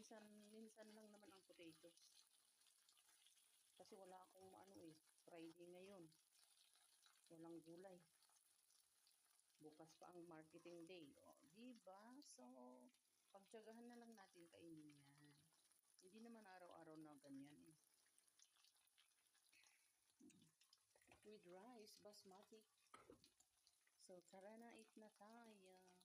minsan lang naman ang potatoes. Kasi wala akong ano eh, Friday ngayon. Walang gulay. Bukas pa ang marketing day. O, di ba? So, pagtiyagahan na lang natin kainin yan. Hindi naman araw-araw na ganyan eh. With rice, basmati. So, tara na, eat na tayo.